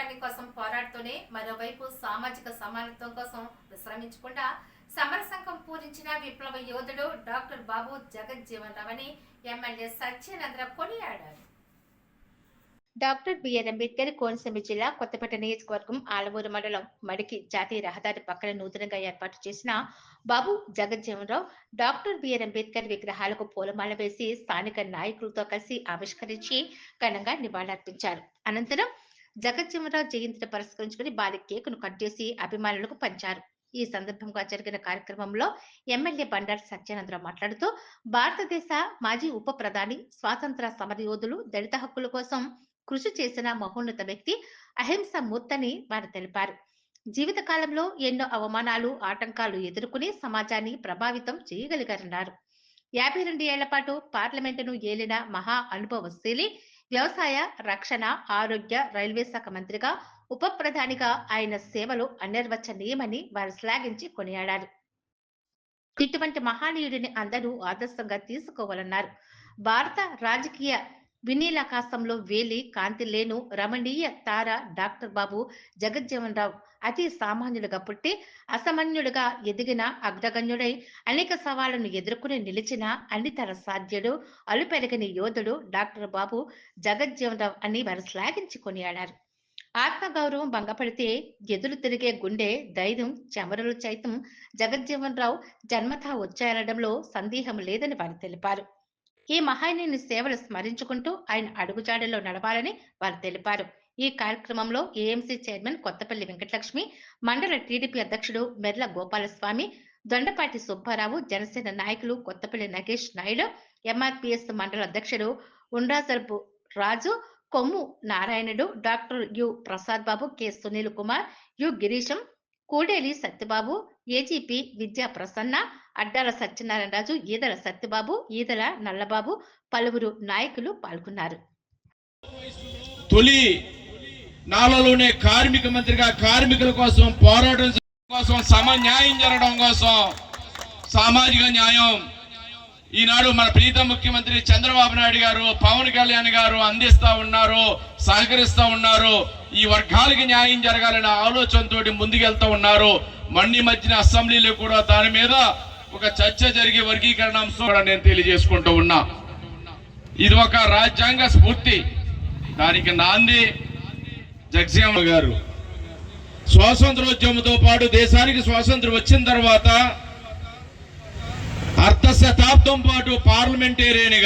ప్రజావాణి కోసం పోరాడుతూనే మరోవైపు సామాజిక సమానత్వం కోసం విశ్రమించకుండా సమర సంఘం పూరించిన విప్లవ యోధుడు డాక్టర్ బాబు జగజ్జీవన్ రావు అని ఎమ్మెల్యే సత్యానంద్ర కొనియాడారు. డాక్టర్ బిఆర్ అంబేద్కర్ కోనసీమ జిల్లా కొత్తపేట నియోజకవర్గం ఆలవూరు మండలం మడికి జాతీయ రహదారి పక్కన నూతనంగా ఏర్పాటు చేసిన Babu Jagjivanrao doctor B R Ambedkar విగ్రహాలకు పూలమాల వేసి స్థానిక నాయకులతో కలిసి ఆవిష్కరించి ఘనంగా నివాళులర్పించారు. అనంతరం జగజ్జీవనరావు జయంతిని పురస్కరించుకుని బాలి కేకును కట్ చేసి అభిమానులకు పంచారు. ఈ సందర్భంగా జరిగిన కార్యక్రమంలో ఎమ్మెల్యే బండారు సత్యానందరావు మాట్లాడుతూ భారతదేశ మాజీ ఉప ప్రధాని స్వాతంత్ర సమరయోధులు దళిత హక్కుల కోసం కృషి చేసిన మహోన్నత వ్యక్తి అహింస మూర్తని వారు తెలిపారు. జీవిత కాలంలో ఎన్నో అవమానాలు ఆటంకాలు ఎదుర్కొని సమాజాన్ని ప్రభావితం చేయగలిగారన్నారు. యాభై రెండు ఏళ్ళ పాటు పార్లమెంటును ఏలిన మహా అనుభవశీలి వ్యవసాయ రక్షణ ఆరోగ్య రైల్వే శాఖ మంత్రిగా ఉప ప్రధానిగా ఆయన సేవలు అనిర్వచనీయమని వారు శ్లాఘించి కొనియాడారు. ఇటువంటి మహానీయుడిని అందరూ ఆదర్శంగా తీసుకోవాలన్నారు. భారత రాజకీయ వినీలాకాశంలో వేలి కాంతి లేను రమణీయ తార డాక్టర్ బాబు జగజ్జీవన్ రావు అతి సామాన్యుడిగా పుట్టి అసామాన్యుడిగా ఎదిగిన అగ్రగణ్యుడై అనేక సవాళ్ళను ఎదుర్కొని నిలిచిన అన్నితర సాధ్యుడు అలుపెరగని యోధుడు డాక్టర్ బాబు జగజ్జీవన్ రావు అని వారు శ్లాఘించి కొనియాడారు. ఆత్మగౌరవం భంగపడితే ఎదురు తిరిగే గుండె ధైర్యం చెమరులు చైతం జగజ్జీవన్ రావు జన్మతా వచ్చాయనడంలో సందేహం లేదని వారు తెలిపారు. ఈ మహానీయుని సేవలు స్మరించుకుంటూ ఆయన అడుగుజాడల్లో నడవాలని వారు తెలిపారు. ఈ కార్యక్రమంలో ఏఎంసీ చైర్మన్ కొత్తపల్లి వెంకటలక్ష్మి మండల టీడీపీ అధ్యక్షుడు మెర్ల గోపాలస్వామి దొండపాటి సుబ్బారావు జనసేన నాయకులు కొత్తపల్లి నగేష్ నాయుడు ఎంఆర్పిఎస్ మండల అధ్యక్షుడు Undrasarapu Raju Kommu Narayanudu doctor U Prasad Babu K Sunil Kumar U Girisham Kudeli Satyababu AGP Vidya Prasanna Addala Satyanarayanaraju Eedala Satyababu Eedala Nallababu పలువురు నాయకులు పాల్గొన్నారు. తొలి నాలలోనే కార్మిక మంత్రిగా కార్మికుల కోసం పోరాటం కోసం సమ న్యాయం జరగడం కోసం సామాజిక న్యాయం ఈనాడు మన ప్రీత ముఖ్యమంత్రి చంద్రబాబు నాయుడు గారు పవన్ కళ్యాణ్ గారు అందిస్తూ ఉన్నారు సహకరిస్తూ ఉన్నారు. ఈ వర్గాలకి న్యాయం జరగాలనే ఆలోచనతోటి ముందుకెళ్తూ ఉన్నారు. మన్ని మధ్యన అసెంబ్లీలో కూడా దాని మీద ఒక చర్చ జరిగే వర్గీకరణ అంశం కూడా నేను తెలియజేసుకుంటూ ఉన్నా. ఇది ఒక రాజ్యాంగ స్ఫూర్తి. దానికి నాంది జగజీవన్ గారు. స్వాతంత్రోద్యమంతో పాటు దేశానికి స్వాతంత్రం వచ్చిన తర్వాత అర్ధ శతాబ్దం పాటు పార్లమెంటేరియన్